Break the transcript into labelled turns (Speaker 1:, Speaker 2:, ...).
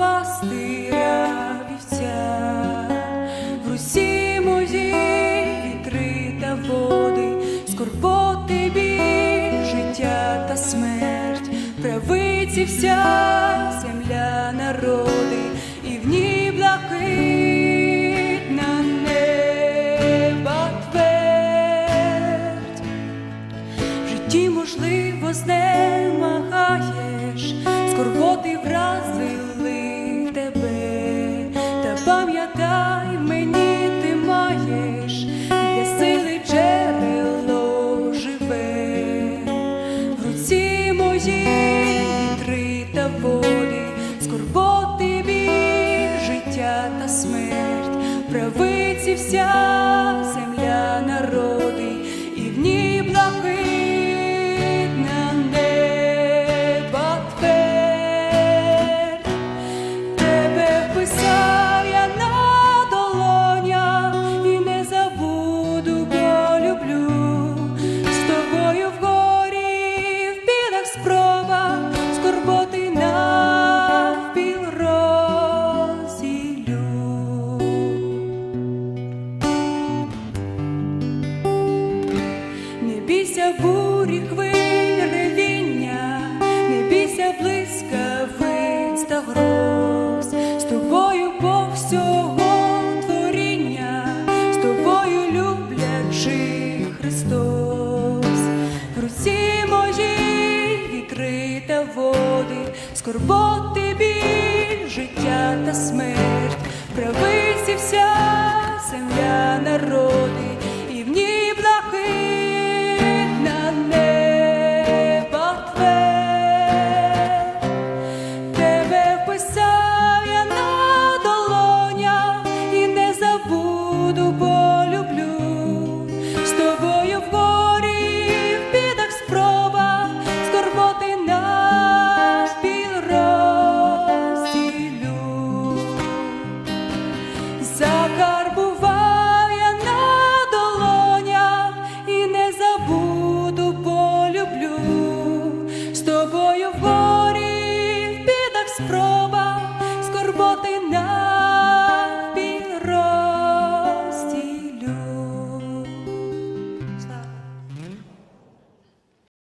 Speaker 1: пастиря вівця, в русі мої вітри та води, скорботи біль, життя та смерть, правиці вся земля народи, і в ній блакитна неба твердь, житті можливо з неба. Пам'ятай, мені ти маєш, для сили джерело живе, в руці моїй вітри та води, скорботи біль, життя та смерть, правиці вся води, скорботи біль, життя та смерть, правиці земля народ. mais.